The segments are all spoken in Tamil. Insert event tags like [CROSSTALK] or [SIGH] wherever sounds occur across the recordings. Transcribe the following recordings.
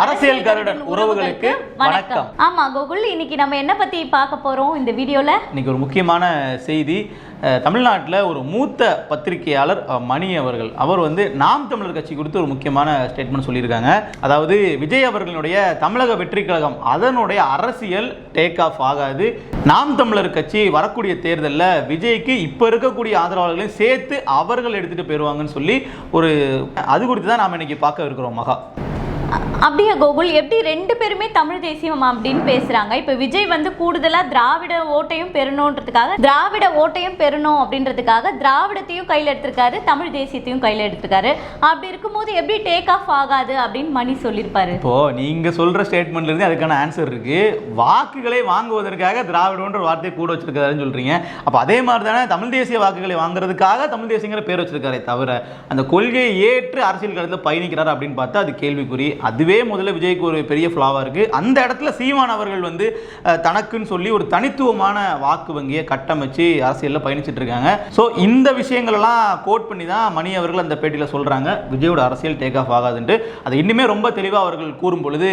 அரசியல் கருடன் உறவுகளுக்கு வணக்கம். ஆமா கோகுல் இன்னைக்கு நம்ம என்ன பத்தி பார்க்க போறோம் இந்த வீடியோல? இன்னைக்கு ஒரு முக்கியமான செய்தி. தமிழ்நாட்டுல ஒரு மூத்த பத்திரிகையாளர் மணி அவர்கள். அவர் வந்து நாம் தமிழர் கட்சி குறித்து ஒரு முக்கியமான ஸ்டேட்மெண்ட் சொல்லியிருக்காங்க. அதாவது விஜய் அவர்களுடைய தமிழக வெற்றி கழகம் அதனுடைய அரசியல் டேக் ஆஃப் ஆகாது. நாம் தமிழர் கட்சி வரக்கூடிய தேர்தலில் விஜய்க்கு இப்போ இருக்கக்கூடிய ஆதரவாளர்களையும் சேர்த்து அவர்கள் எடுத்துட்டு போயிருவாங்கன்னு சொல்லி ஒரு அது குறித்து தான் நாம் இன்னைக்கு பார்க்க இருக்கிறோம் மகா. அப்படியா கோகுல்? எப்படி ரெண்டு பேருமே தமிழ் தேசியம் அப்படின்னு பேசுறாங்க. இப்ப விஜய் வந்து கூடுதலா திராவிட ஓட்டையும் பெறணுன்றதுக்காக திராவிட ஓட்டையும் பெறணும் அப்படின்றதுக்காக திராவிடத்தையும் கையில் எடுத்திருக்காரு தமிழ் தேசியத்தையும் கையில் எடுத்திருக்காரு. அப்படி இருக்கும்போது எப்படி டேக் ஆஃப் ஆகாது அப்படின்னு மணி சொல்லியிருப்பாரு? இப்போ நீங்க சொல்ற ஸ்டேட்மெண்ட்ல இருந்து அதுக்கான ஆன்சர் இருக்கு. வாக்குகளை வாங்குவதற்காக திராவிடன்ற வார்த்தையை கூட வச்சிருக்காருன்னு சொல்றீங்க. அப்ப அதே மாதிரி தானே தமிழ் தேசிய வாக்குகளை வாங்குறதுக்காக தமிழ் தேசியங்கிற பேர் வச்சிருக்காரே தவிர அந்த கொள்கையை ஏற்று அரசியல் களத்தில் பயணிக்கிறார் அப்படின்னு பார்த்தா அது கேள்விக்குறி. அதுவே முதல்ல விஜய்க்கு ஒரு பெரிய ஃப்ளாவாக இருக்குது அந்த இடத்துல சீமான் அவர்கள் வந்து தனக்குன்னு சொல்லி ஒரு தனித்துவமான வாக்கு வங்கியை கட்டமைச்சு அரசியலில் பயணிச்சிட்டு இருக்காங்க. ஸோ இந்த விஷயங்களெல்லாம் கோட் பண்ணி தான் மணி அவர்கள் அந்த பேட்டியில் சொல்கிறாங்க விஜயோட அரசியல் டேக் ஆஃப் ஆகாதுன்ட்டு. அதை இன்னுமே ரொம்ப தெளிவாக அவர்கள் கூறும் பொழுது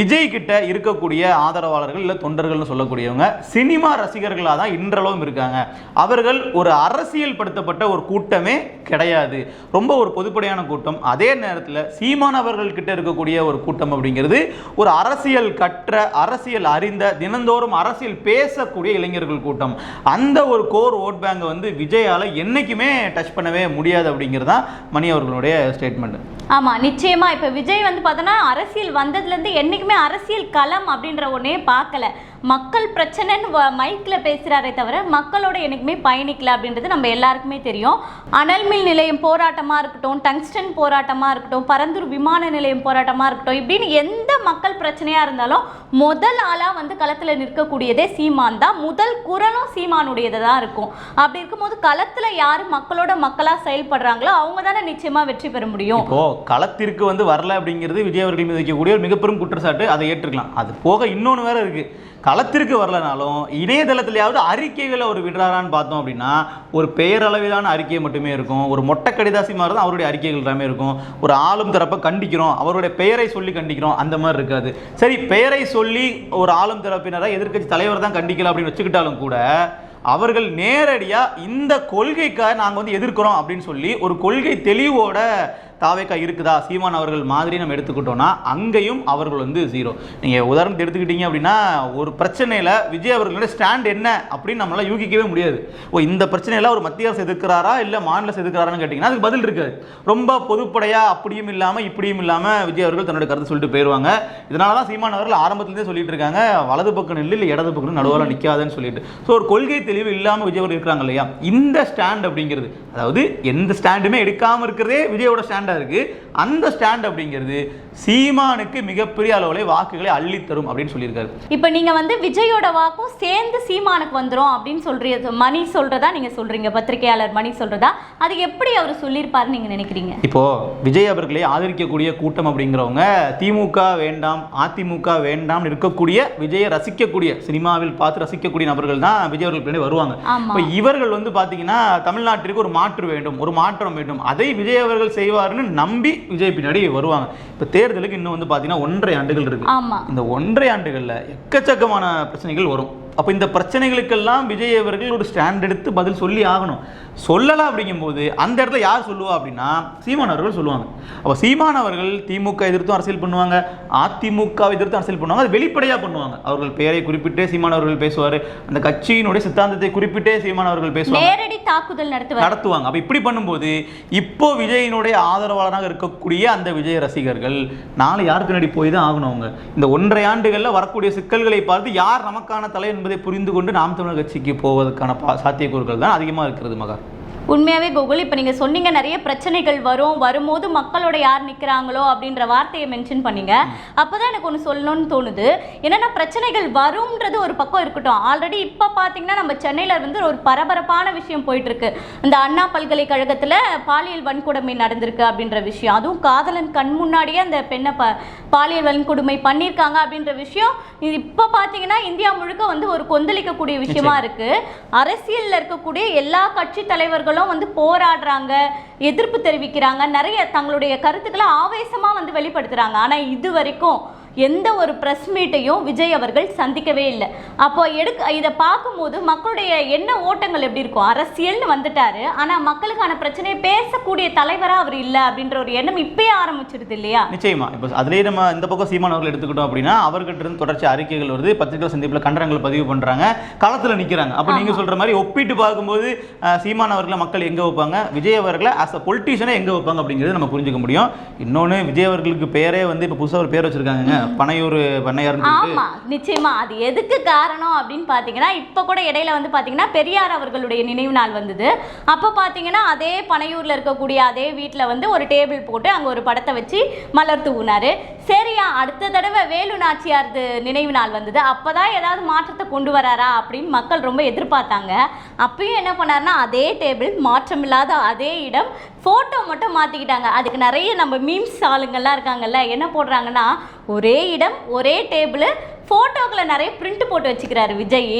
விஜய் கிட்ட இருக்கக்கூடிய ஆதரவாளர்கள் இல்லை தொண்டர்கள்னு சொல்லக்கூடியவங்க சினிமா ரசிகர்களாக தான் இன்றளவும் இருக்காங்க. அவர்கள் ஒரு அரசியல் படுத்தப்பட்ட ஒரு கூட்டமே கிடையாது. ரொம்ப ஒரு பொதுப்படையான கூட்டம். அதே நேரத்தில் சீமான் அவர்கள் கிட்ட இருக்கக்கூடிய ஒரு கூட்டம் அப்படிங்கிறது ஒரு அரசியல் கற்ற அரசியல் அறிந்த தினந்தோறும் அரசியல் பேசக்கூடிய இளைஞர்கள் கூட்டம். அந்த ஒரு கோர் ஓட் பேங்கை வந்து விஜயால என்றைக்குமே டச் பண்ணவே முடியாது அப்படிங்கிறது தான் மணி அவர்களுடைய ஸ்டேட்மெண்ட் ஆமாம் நிச்சயமாக இப்போ விஜய் வந்து பார்த்தோன்னா அரசியல் வந்ததுலேருந்து என்றைக்குமே அரசியல் களம் அப்படின்ற ஒன்றே பார்க்கல. மக்கள் பிரச்சனைன்னு வ- பேசுகிறாரே தவிர மக்களோட என்றைக்குமே பயணிக்கல அப்படின்றது நம்ம எல்லாருக்குமே தெரியும். அனல் மில் நிலையம் போராட்டமாக இருக்கட்டும் டங்ஸ்டன் போராட்டமாக இருக்கட்டும் பரந்தூர் விமான நிலையம் போராட்டமாக இருக்கட்டும் இப்படின்னு எந்த மக்கள் பிரச்சனையாக இருந்தாலும் முதல் ஆளாக வந்து களத்தில் நிற்கக்கூடியதே சீமான் தான். முதல் குரலும் சீமானுடையது தான் இருக்கும். அப்படி இருக்கும்போது களத்தில் யார் மக்களோட மக்களாக செயல்படுறாங்களோ அவங்க தானே நிச்சயமாக வெற்றி பெற முடியும். களத்திற்கு வந்து வரல அப்படிங்கிறது விஜய் அவர்கள் மீது வைக்கக்கூடிய ஒரு மிகப்பெரும் குற்றச்சாட்டு. அதை ஏற்றுக்கலாம். அது போக இன்னொன்று வேற இருக்கு. களத்திற்கு வரலனாலும் இணையதளத்திலேயாவது அறிக்கைகளை அவர் விடுறாரான்னு பார்த்தோம் அப்படின்னா ஒரு பெயரளவிலான அறிக்கை மட்டுமே இருக்கும். ஒரு மொட்டை கடிதாசி மாதிரி தான் அவருடைய அறிக்கைகள் எல்லாமே இருக்கும். ஒரு ஆளும் தரப்பை கண்டிக்கிறோம். அவருடைய பெயரை சொல்லி கண்டிக்கிறோம். அந்த மாதிரி இருக்காது. சரி பெயரை சொல்லி ஒரு ஆளும் தரப்பினரை எதிர்க்கட்சி தலைவர் தான் கண்டிக்கலாம் அப்படின்னு வச்சுக்கிட்டாலும் கூட அவர்கள் நேரடியாக இந்த கொள்கைக்காக நாங்கள் வந்து எதிர்க்கிறோம் அப்படின்னு சொல்லி ஒரு கொள்கை தெளிவோட தாவேக்கா இருக்குதா? சீமான் அவர்கள் மாதிரி நம்ம எடுத்துக்கிட்டோம்னா அங்கேயும் அவர்கள் வந்து ஜீரோ நீங்கள் உதாரணத்தை எடுத்துக்கிட்டீங்க அப்படின்னா ஒரு பிரச்சனையில் விஜய் அவர்களுடைய ஸ்டாண்ட் என்ன அப்படின்னு நம்மளால் யூகிக்கவே முடியாது. ஓ இந்த பிரச்சனையில் ஒரு மத்திய அரசு எதிர்க்கிறாரா? இல்லை மாநில அரசு எதிர்க்கிறாரான்னு கேட்டிங்கன்னா அதுக்கு பதில் இருக்காது. ரொம்ப பொதுப்படையாக அப்படியும் இல்லாமல் இப்படியும் இல்லாமல் விஜய் அவர்கள் தன்னுடைய கருத்து சொல்லிட்டு போயிடுவாங்க இதனால தான் சீமான் அவர்கள் ஆரம்பத்துலேருந்தே சொல்லிட்டு இருக்காங்க வலது பக்கம் நில்லு இல்லை இடது பக்கம் நடுவில் நிற்காதுன்னு சொல்லிட்டு. ஸோ ஒரு கொள்கை தெளிவு இல்லாமல் விஜய் அவர்கள் இருக்கிறாங்க இல்லையா? இந்த ஸ்டாண்ட் அப்படிங்கிறது அதாவது எந்த ஸ்டாண்டுமே எடுக்காமல் இருக்கிறதே விஜயோட ஸ்டாண்டாக இருக்கு. அந்த ஸ்டாண்ட் அப்படிங்கிறது சீமானுக்கு மிகப்பெரிய அளவில் வாக்குகளை அள்ளித்தரும் அப்படின்னு சொல்லியிருக்காரு. இப்போ நீங்க வந்து விஜயோட வாக்கும் சேர்ந்து சீமானுக்கு வந்துரும் அப்படின்னு சொல்றீங்க மணி சொல்றதா நீங்க சொல்றீங்க பத்திரிகையாளர் மணி சொல்றதா? அது எப்படி அவர் சொல்லியிருப்பாருன்னு நீங்க நினைக்கிறீங்க? இப்போ விஜய் அவர்களை ஆதரிக்கக்கூடிய கூட்டம் அப்படிங்கிறவங்க திமுக வேண்டாம் அதிமுக வேண்டாம் இருக்கக்கூடிய விஜயை ரசிக்கக்கூடிய சினிமாவில் பார்த்து ரசிக்கக்கூடிய நபர்கள் தான் விஜய் அவர்கள் பின்னாடி வருவாங்க. இப்போ இவர்கள் வந்து பார்த்தீங்கன்னா தமிழ்நாட்டிற்கு ஒரு மாற்று வேண்டும் ஒரு மாற்றம் வேண்டும். அதை விஜய் அவர்கள் செய்வாருன்னு நம்பி விஜய் பின்னாடி வருவாங்க. இப்போ தேர்தலுக்கு இன்னும் வந்து பார்த்தீங்கன்னா ஒன்றரை ஆண்டுகள் இருக்கு. இந்த ஒன்றரை ஆண்டுகளில் எக்கச்சக்கமான பிரச்சனைகள் வரும். அப்போ இந்த பிரச்சனைகளுக்கெல்லாம் விஜய் அவர்கள் ஒரு ஸ்டாண்ட் எடுத்து பதில் சொல்லி ஆகணும். சொல்லலாம் அப்படிங்கும்போது அந்த இடத்துல யார் சொல்லுவா அப்படின்னா சீமான் அவர்கள் சொல்லுவாங்க. அப்போ சீமான் அவர்கள் திமுக எதிர்த்தும் அரசியல் பண்ணுவாங்க. அதிமுக எதிர்த்தும் அரசியல் பண்ணுவாங்க. அது வெளிப்படையாக பண்ணுவாங்க. அவர்கள் பெயரை குறிப்பிட்டே சீமான் அவர்கள் பேசுவார். அந்த கட்சியினுடைய சித்தாந்தத்தை குறிப்பிட்டே சீமான் அவர்கள் பேசுவாங்க. நேரடி தாக்குதல் நடத்துவார். நடத்துவாங்க. அப்ப இப்படி பண்ணும்போது இப்போ விஜயினுடைய ஆதரவாளராக இருக்கக்கூடிய அந்த விஜய் ரசிகர்கள் நாளை யாருக்கு பின்னாடி போய் தான் ஆகணும் அவங்க? இந்த ஒன்றரை ஆண்டுகள்ல வரக்கூடிய சிக்கல்களை பார்த்து யார் நமக்கான தலை என்பதை புரிந்து கொண்டு நாம் தமிழர் கட்சிக்கு போவதற்கான பா- சாத்தியக்கூறுகள் தான் அதிகமாக இருக்கிறது மகா. உண்மையாவே கோகுல் இப்போ நீங்க சொன்னீங்க நிறைய பிரச்சனைகள் வரும் வரும்போது மக்களோட யார் நிக்கிறாங்களோ அப்படின்ற வார்த்தையை மென்ஷன் பண்ணீங்க. அப்பதான் எனக்கு ஒன்று சொல்லணும்னு தோணுது. என்னன்னா பிரச்சனைகள் வரும்ன்றது ஒரு பக்கம் இருக்கட்டும். ஆல்ரெடி இப்போ பார்த்தீங்கன்னா நம்ம சென்னையில் வந்து ஒரு பரபரப்பான விஷயம் போயிட்டு இருக்கு இந்த அண்ணா பல்கலைக்கழகத்தில் பாலியல் வன்கொடுமை நடந்திருக்கு அப்படின்ற விஷயம். அதுவும் காதலன் கண் முன்னாடியே அந்த பெண்ணை ப பாலியல் வன்கொடுமை பண்ணியிருக்காங்க அப்படின்ற விஷயம். இது இப்போ பார்த்தீங்கன்னா இந்தியா முழுக்க வந்து ஒரு கொந்தளிக்கக்கூடிய விஷயமா இருக்கு. அரசியல்ல இருக்கக்கூடிய எல்லா கட்சி தலைவர்களும் இவங்களும் வந்து போராடுறாங்க எதிர்ப்பு தெரிவிக்கிறாங்க நிறைய தங்களுடைய கருத்துக்களை ஆவேசமாக வந்து வெளிப்படுத்துறாங்க. ஆனால் இது வரைக்கும் எந்த ஒரு ப்ரெஸ் மீட்டையும் விஜய் அவர்கள் சந்திக்கவே இல்லை. அப்போ எடுக்க இதை பார்க்கும்போது மக்களுடைய எண்ண ஓட்டங்கள் எப்படி இருக்கும் அரசியல்னு வந்துட்டாரு. ஆனா மக்களுக்கான பிரச்சனையை பேசக்கூடிய தலைவரா அவர் இல்லை அப்படின்ற ஒரு எண்ணம் இப்பயே ஆரம்பிச்சிருது இல்லையா? நிச்சயமா. இப்போ அதுலேயே நம்ம இந்த பக்கம் சீமான் அவர்கள் எடுத்துக்கிட்டோம் அப்படின்னா அவர்கிட்ட இருந்து தொடர்ச்சி அறிக்கைகள் வருது பத்திரிகை சந்திப்பில் கண்டனங்கள் பதிவு பண்றாங்க களத்தில் நிற்கிறாங்க அப்போ நீங்க சொல்ற மாதிரி ஒப்பிட்டு பார்க்கும்போது சீமான் அவர்களை மக்கள் எங்க வைப்பாங்க விஜய் அவர்களை ஆஸ் அ பொலிட்டீஷியனை எங்க வைப்பாங்க அப்படிங்கிறது நம்ம புரிஞ்சுக்க முடியும். இன்னொன்னு விஜய் அவர்களுக்கு பேரே வந்து இப்போ புதுசாக ஒரு பேர் வச்சிருக்காங்க பனையூர் பண்ணையார் ஆமா நிச்சயமா. அது எதுக்கு காரணம் அப்படின்னு பாத்தீங்கன்னா இப்ப கூட இடையில வந்து பாத்தீங்கன்னா பெரியார் அவர்களுடைய நினைவு நாள் வந்தது. அப்ப பாத்தீங்கன்னா அதே பனையூர்ல இருக்கக்கூடிய அதே வீட்டுல வந்து ஒரு டேபிள் போட்டு அங்க ஒரு படத்தை வச்சு மலர் தூவினாரு. சரியா அடுத்த தடவை வேலு நாச்சியார்து நினைவு நாள் வந்தது. அப்போதான் ஏதாவது மாற்றத்தை கொண்டு வராரா அப்படின்னு மக்கள் ரொம்ப எதிர்பார்த்தாங்க. அப்பயும் என்ன பண்ணாருன்னா அதே டேபிள் மாற்றமில்லாத அதே இடம் ஃபோட்டோ மட்டும் மாற்றிக்கிட்டாங்க அதுக்கு நிறைய நம்ம மீம்ஸ் ஆளுங்கள்லாம் இருக்காங்கல்ல என்ன போடுறாங்கன்னா ஒரே இடம் ஒரே டேபிள் ஃபோட்டோக்களை நிறைய பிரிண்ட் போட்டு வச்சுக்கிறாரு விஜய்.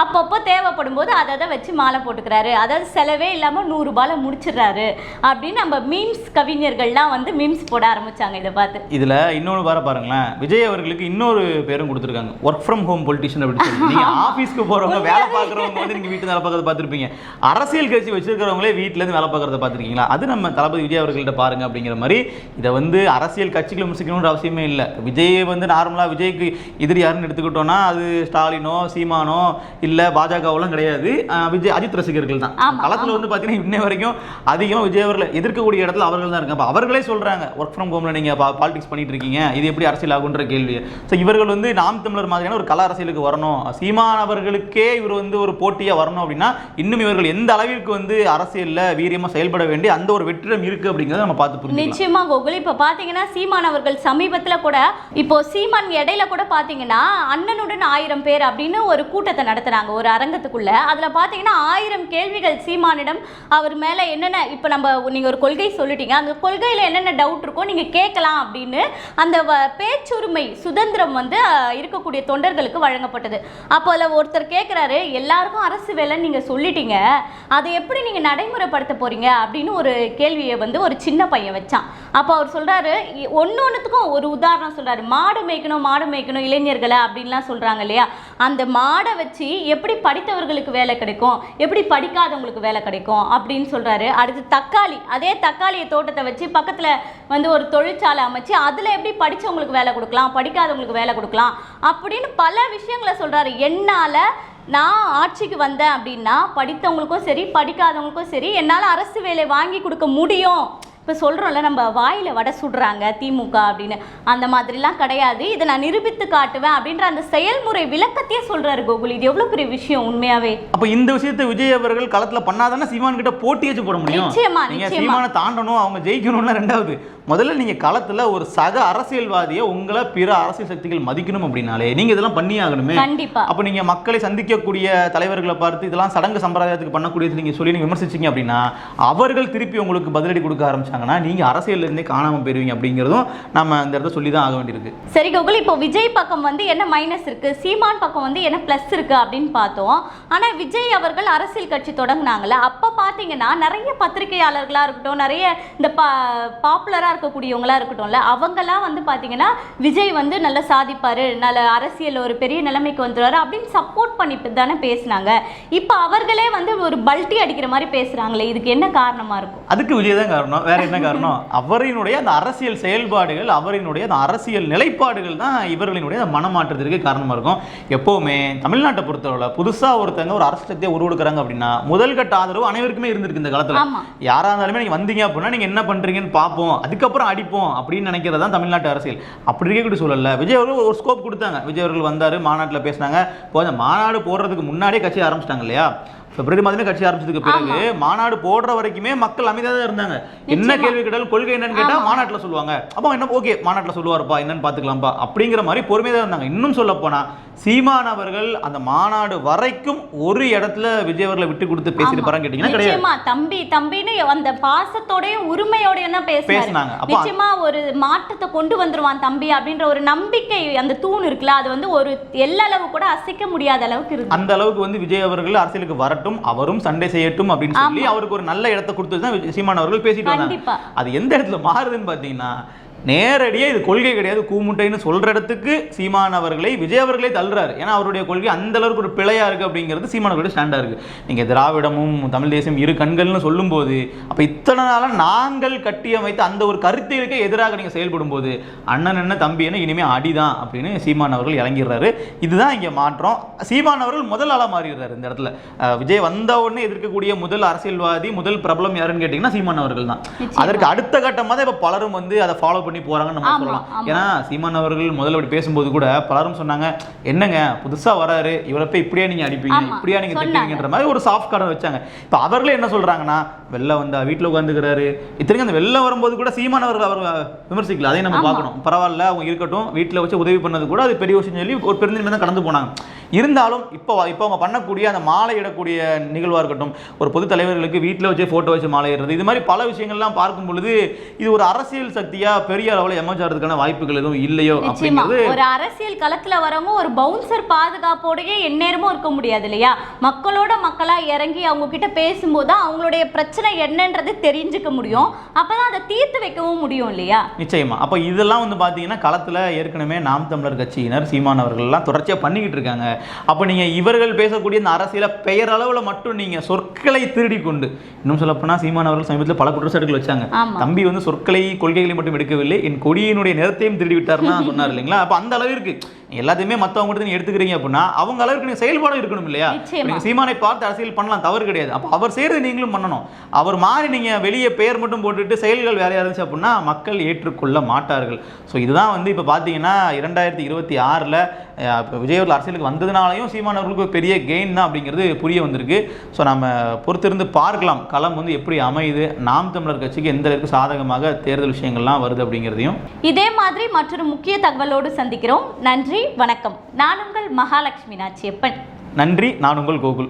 அப்பப்போ தேவைப்படும் போது அதை அதை வச்சு மாலை போட்டுக்கிறாரு. அதாவது செலவே இல்லாமல் நூறுரூபால முடிச்சிடுறாரு. அப்படின்னு நம்ம மீம்ஸ் கவிஞர்கள்லாம் வந்து மீம்ஸ் போட ஆரம்பிச்சாங்க இதை பார்த்து. இதுல இன்னொன்று வர பாருங்களேன். விஜய் அவர்களுக்கு இன்னொரு பேரும் கொடுத்துருக்காங்க. ஒர்க் ஃப்ரம் ஹோம் பொலிட்டிஷியன் அப்படின்னு சொல்லி. நீங்க [LAUGHS] ஆஃபீஸ்க்கு போறவங்க வேலை பார்க்குறவங்க வந்து நீங்க வீட்டு வேலை பார்க்கறத பார்த்துருப்பீங்க. அரசியல் கட்சி வச்சிருக்கிறவங்களே வீட்ல இருந்து வேலை பார்க்கறத பார்த்துருக்கீங்களா? அது நம்ம தளபதி விஜய் அவர்கள்ட்ட பாருங்க அப்படிங்கிற மாதிரி இதை வந்து அரசியல் கட்சிகளை விமர்சிக்கணுன்ற அவசியமே இல்லை. விஜய் வந்து நார்மலா விஜய்க்கு எதிரி யாருன்னு எடுத்துக்கிட்டோம்னா அது ஸ்டாலினோ சீமானோ இல்ல பாஜகவெல்லாம் கிடையாது. விஜய் அஜித் ரசிகர்கள் தான். களத்துல வந்து பாத்தீங்கன்னா இன்னை வரைக்கும் அதிகமாக விஜய் அவர்களை எதிர்க்கக்கூடிய இடத்துல அவர்கள் தான் இருக்காங்க. அவர்களே சொல்றாங்க ஒர்க் ஃப்ரம் ஹோம்ல நீங்க பாலிடிக்ஸ் பண்ணிட்டு இருக்கீங்க. இது எப்படி அரசியல் ஆகுன்ற கேள்வி. ஸோ இவர்கள் வந்து நாம் தமிழர் மாதிரியான ஒரு கல அரசியலுக்கு வரணும். சீமான் அவர்களுக்கே இவர் வந்து ஒரு போட்டியா வரணும் அப்படின்னா இன்னும் இவர்கள் எந்த அளவிற்கு வந்து அரசியல்ல வீரியமா செயல்பட வேண்டிய அந்த ஒரு வெற்றிடம் இருக்கு அப்படிங்கறத நம்ம பார்த்து புரிஞ்சுக்கலாம். நிச்சயமா கோகுல் இப்ப பாத்தீங்கன்னா சீமான் அவர்கள் சமீபத்துல கூட இப்போ சீமான் இடையில கூட பாத்தீங்கன்னா அண்ணனுடன் ஆயிரம் பேர் அப்படின்னு ஒரு கூட்டத்தை நடத்துனாங்க ஒரு அரங்கத்துக்குள்ள. அதுல பாத்தீங்கன்னா ஆயிரம் கேள்விகள் சீமானிடம் அவர் மேல என்னென்ன இப்ப நம்ம நீங்க ஒரு கொள்கை சொல்லிட்டீங்க. அந்த கொள்கையில என்னென்ன டவுட் இருக்கோ நீங்க கேட்கலாம் அப்படின்னு அந்த வ- பேச்சுரிமை சுதந்திரம் வந்து இருக்கக்கூடிய தொண்டர்களுக்கு வழங்கப்பட்டது. அப்போ அதில் ஒருத்தர் கேட்குறாரு எல்லாருக்கும் அரசு வேலைன்னு நீங்கள் சொல்லிட்டீங்க. அதை எப்படி நீங்கள் நடைமுறைப்படுத்த போகிறீங்க அப்படின்னு ஒரு கேள்வியை வந்து ஒரு சின்ன பையன் வச்சான். அப்போ அவர் சொல்கிறாரு ஒன்று ஒன்றுத்துக்கும் ஒரு உதாரணம் சொல்கிறாரு மாடு மேய்க்கணும் மாடு மேய்க்கணும் இளைஞர்களை அப்படின்லாம் சொல்கிறாங்க இல்லையா? அந்த மாடை வச்சு எப்படி படித்தவர்களுக்கு வேலை கிடைக்கும்? எப்படி படிக்காதவங்களுக்கு வேலை கிடைக்கும்? அப்படின்னு சொல்கிறாரு அடுத்து தக்காளி. அதே தக்காளியை தோட்டத்தை வச்சு பக்கத்தில் வந்து ஒரு தொழிற்சாலை அமைச்சு அதில் எப்படி படித்தவங்களுக்கு வேலை கொடுக்கலாம்? படிக்காதவங்களுக்கு வேலை கொடுக்கலாம்? அப்படின்னு பல விஷயங்களை சொல்கிறாரு என்னால் நான் ஆட்சிக்கு வந்தேன் அப்படின்னா படித்தவங்களுக்கும் சரி படிக்காதவங்களுக்கும் சரி என்னால் அரசு வேலை வாங்கி கொடுக்க முடியும். இப்போ சொல்கிறோம்ல நம்ம வாயில் வடை சுடுறாங்க திமுக அப்படின்னு. அந்த மாதிரிலாம் கிடையாது. இதை நான் நிரூபித்து காட்டுவேன் அப்படின்ற அந்த செயல்முறை விளக்கத்தையே சொல்கிறாரு கோகுல். இது எவ்வளோ பெரிய விஷயம் உண்மையாவே? அப்ப இந்த விஷயத்தை விஜய் அவர்கள் களத்துல பண்ணாதானே சீமான் கிட்ட போட்டி வச்சு போட முடியும்? நிச்சயமா, நீங்க நிச்சயமா. சீமானை தாண்டணும் அவங்க ஜெயிக்கணும்னா ரெண்டாவது. முதல்ல நீங்க களத்துல ஒரு சக அரசியல்வாதியை உங்களை பிற அரசியல் சக்திகள் மதிக்கணும் அப்படின்னாலே நீங்க இதெல்லாம் பண்ணி ஆகணுமே கண்டிப்பா. அப்ப நீங்க மக்களை சந்திக்கக்கூடிய தலைவர்களை பார்த்து இதெல்லாம் சடங்கு சம்பிரதாயத்துக்கு பண்ணக்கூடியது நீங்க சொல்லி நீங்க விமர்சிச்சீங்க அப்படின்னா அவர்கள் திருப்பி உங்களுக்கு பதிலடி கொடுக்க ஆரம்பிச்சாங்கன்னா நீங்க அரசியல்ல இருந்தே காணாம போயிருவீங்க அப்படிங்கிறதும் நம்ம இந்த இடத்துல சொல்லி தான் ஆக வேண்டியிருக்கு. சரி கோகுல் இப்போ விஜய் பக்கம் வந்து என்ன மைனஸ் இருக்கு? சீமான் பக்கம் வந்து என்ன ப்ளஸ் இருக்கு அப்படின்னு பார்த்தோம். ஆனா விஜய் அவர்கள் அரசியல் கட்சி தொடங்குனாங்கல்ல அப்ப பாத்தீங்கன்னா நிறைய பத்திரிகையாளர்களா இருக்கட்டும் நிறைய இந்த பா பாப்புலரா இருக்கக்கூடியவங்களா இருக்கட்டும்ல அவங்கெல்லாம் வந்து பாத்தீங்கன்னா விஜய் வந்து நல்லா சாதிப்பாரு நல்ல அரசியல் ஒரு பெரிய நிலைமைக்கு வந்துருவாரு அப்படின்னு சப்போர்ட் பண்ணிட்டு தானே பேசினாங்க. இப்போ அவர்களே வந்து ஒரு பல்ட்டி அடிக்கிற மாதிரி பேசுறாங்களே இதுக்கு என்ன காரணமா இருக்கும்? அதுக்கு விஜய் தான் காரணம். வேற என்ன காரணம்? [LAUGHS] அவரினுடைய அந்த அரசியல் செயல்பாடுகள் அவரினுடைய அந்த அரசியல் நிலைப்பாடுகள் தான் இவர்களினுடைய மனமாற்றத்திற்கு காரணமா இருக்கும். எப்பவுமே தமிழ்நாட்டை பொறுத்தவரை புதுசா ஒருத்தங்க ஒரு அரசு சக்தியை உருவெடுக்கிறாங்க அப்படின்னா முதல் கட்ட ஆதரவு அனைவருக்குமே இருந்திருக்கு இந்த காலத்துல. ஆமா. யாரா இருந்தாலுமே நீங்க வந்தீங்க அப்படின்னா நீங்க என்ன பண்றீங்கன்னு பார்ப்போம். அதுக்கப்புறம் அடிப்போம் அப்படின்னு நினைக்கிறது தான் தமிழ்நாட்டு அரசியல். அப்படி இருக்கக்கூடிய சூழல்ல விஜய் அவர்கள் ஒரு ஸ்கோப் கொடுத்தாங்க. விஜய் அவர்கள் வந்தார் மாநாட்டுல பேசினாங்க. இப்போ அந்த மாநாடு போடுறதுக்கு முன்னாடியே கட்சி ஆரம்பிச்சிட்டாங்க இல்லையா? பிப்ரவரி மாதமே கட்சி ஆரம்பிச்சதுக்கு பிறகு மாநாடு போடுற வரைக்குமே மக்கள் அமைதியாக தான் இருந்தாங்க. என்ன. கேள்வி கேட்டாலும் கொள்கை என்னன்னு கேட்டா ஆமா. மாநாட்டுல சொல்லுவாங்க. அப்போ என்ன ஓகே மாநாட்டுல சொல்லுவாருப்பா என்னன்னு பாத்துக்கலாம்ப்பா. அப்படிங்கிற மாதிரி பொறுமையாக தான் இருந்தாங்க. இன்னும் சொல்ல போனா சீமான் அவர்கள் அந்த மாநாடு வரைக்கும் ஒரு இடத்துல விஜய் அவர்களை விட்டு கொடுத்து பேசியிருப்பாரான்னு கேட்டீங்கன்னா கிடையாது. தம்பி தம்பின்னு அந்த பாசத்தோடயும் உரிமையோடயும் தான் பேசினாங்க. நிச்சயமா ஒரு மாற்றத்தை கொண்டு வந்துருவான் தம்பி அப்படின்ற ஒரு நம்பிக்கை அந்த தூண் இருக்குல்ல அது வந்து ஒரு எல்லளவு கூட அசைக்க முடியாத அளவுக்கு இருக்கு அந்த அளவுக்கு வந்து விஜய் அவர்கள் அரசியலுக்கு வரட்டும். போராடட்டும் அவரும் சண்டை செய்யட்டும் அப்படின்னு சொல்லி அவருக்கு ஒரு நல்ல இடத்தை கொடுத்து தான் சீமான் அவர்கள் பேசிட்டு வந்தாங்க. அது எந்த இடத்துல மாறுதுன்னு பார்த்தீங்கன்னா நேரடியாக இது கொள்கை கிடையாது. கூமுட்டைன்னு சொல்ற இடத்துக்கு சீமான் அவர்களை விஜய் அவர்களே தள்ளுறாரு. ஏன்னா அவருடைய கொள்கை அந்த அளவுக்கு ஒரு பிழையா இருக்கு அப்படிங்கிறது சீமான் அவர்களுடைய ஸ்டாண்டா இருக்கு. நீங்க திராவிடமும் தமிழ் தேசியம் இரு கண்கள்னு சொல்லும்போது அப்ப இத்தனை நாளா நாங்கள் கட்டியமைத்த அந்த ஒரு கருத்திற்கு எதிராக நீங்க செயல்படும் போது அண்ணன் என்ன தம்பி என்ன இனிமே அடிதான் அப்படின்னு சீமான் அவர்கள் இறங்கிடுறாரு. இதுதான் இங்க மாற்றம். சீமான் அவர்கள் முதல் ஆளா மாறிடுறாரு இந்த இடத்துல. விஜய் வந்த உடனே எதிர்க்கக்கூடிய முதல் அரசியல்வாதி முதல் பிரபலம் யாருன்னு கேட்டீங்கன்னா சீமான் அவர்கள் தான். அதற்கு அடுத்த கட்டமாக தான் இப்போ பலரும் வந்து அதை ஃபாலோ பண்ணி போறாங்கன்னு நம்ம ஆமா, சொல்லலாம். ஏன்னா சீமான் அவர்கள் முதல்ல இப்படி பேசும்போது கூட பலரும் சொன்னாங்க என்னங்க புதுசா வராரு இவரை போய் இப்படியே நீங்க அடிப்பீங்க இப்படியா நீங்க. திட்டுவீங்கன்ற மாதிரி ஒரு சாஃப்ட் கார்டை வச்சாங்க இப்போ அவர்களே என்ன சொல்றாங்கன்னா வெளில வந்தா வீட்டில் உட்காந்துக்கிறாரு இத்தனைக்கும் அந்த வெளில வரும்போது கூட சீமான் அவர்கள் அவர் விமர்சிக்கல அதையும் நம்ம. பார்க்கணும் பரவாயில்ல அவங்க இருக்கட்டும் வீட்டில் வச்சு உதவி பண்ணது கூட அது பெரிய விஷயம் சொல்லி ஒரு பெருந்தன்மை தான் கடந்து போனாங்க இருந்தாலும் இப்போ இப்போ அவங்க பண்ணக்கூடிய அந்த மாலை இடக்கூடிய நிகழ்வாக இருக்கட்டும் ஒரு பொது தலைவர்களுக்கு வீட்டில் வச்சு ஃபோட்டோ வச்சு மாலை இடுறது இது மாதிரி பல விஷயங்கள்லாம் பார்க்கும் பொழுது இது ஒரு அரசியல் சக்தியா பெரிய அளவில் எமர்ஜ் ஆகிறதுக்கான வாய்ப்புகள் எதுவும் இல்லையோ அப்படிங்கிறது ஒரு அரசியல் களத்துல வரவங்க ஒரு பவுன்சர் பாதுகாப்போடயே எந்நேரமும் இருக்க முடியாது இல்லையா மக்களோட மக்களா இறங்கி அவங்க கிட்ட பேசும்போது தான் அவங்களுடைய பிரச்சனை என்னன்றது தெரிஞ்சுக்க முடியும். அப்பதான் அதை தீர்த்து வைக்கவும் முடியும் இல்லையா? நிச்சயமா. அப்போ இதெல்லாம் வந்து பார்த்தீங்கன்னா களத்தில் ஏற்கனவே நாம் தமிழர் கட்சியினர் சீமான் அவர்கள்லாம் தொடர்ச்சியாக பண்ணிக்கிட்டு இருக்காங்க. அப்போ நீங்கள் இவர்கள் பேசக்கூடிய இந்த அரசியலை பெயரளவில் மட்டும் நீங்கள் சொற்களை திருடி கொண்டு இன்னும் சொல்லப்போனால் சீமான் அவர்கள் சமீபத்தில் பல குற்றச்சாட்டுகள் வச்சாங்க. தம்பி வந்து சொற்களை கொள்கைகளை மட்டும் எடுக்கவில்லை. என் கொடியினுடைய நிறத்தையும் திருடி விட்டார்னா சொன்னார் இல்லைங்களா? அப்போ அந்த அளவிற்கு எல்லாத்தையுமே மற்றவங்க நீங்க எடுத்துக்கிறீங்க அப்படின்னா அவங்க அளவுக்கு நீங்க செயல்பாடும் இருக்கணும் இல்லையா. நீங்க சீமானை பார்த்து அரசியல் பண்ணலாம் தவறு கிடையாது. அப்போ அவர் செய்யறது நீங்களும் பண்ணணும். அவர் மாறி நீங்க வெளியே பெயர் மட்டும் போட்டுட்டு செயல்கள் வேறையா இருந்துச்சு அப்படின்னா மக்கள் ஏற்றுக்கொள்ள மாட்டார்கள். ஸோ இதுதான் வந்து இப்போ பார்த்தீங்கன்னா இரண்டாயிரத்தி இருபத்தி ஆறில் இப்போ விஜய் அவர்கள் அரசியலுக்கு வந்ததுனாலையும் சீமான் அவர்களுக்கு பெரிய கெயின் தான் அப்படிங்கிறது புரிய வந்திருக்கு. ஸோ நம்ம பொறுத்திருந்து பார்க்கலாம் களம் வந்து எப்படி அமையுது நாம் தமிழர் கட்சிக்கு எந்த அளவுக்கு சாதகமாக தேர்தல் விஷயங்கள்லாம் வருது அப்படிங்கிறதையும். இதே மாதிரி மற்றொரு முக்கிய தகவலோடு சந்திக்கிறோம். நன்றி வணக்கம். நான் உங்கள் மகாலட்சுமி நாச்சியப்பன். நன்றி நான் உங்கள் கோகுல்.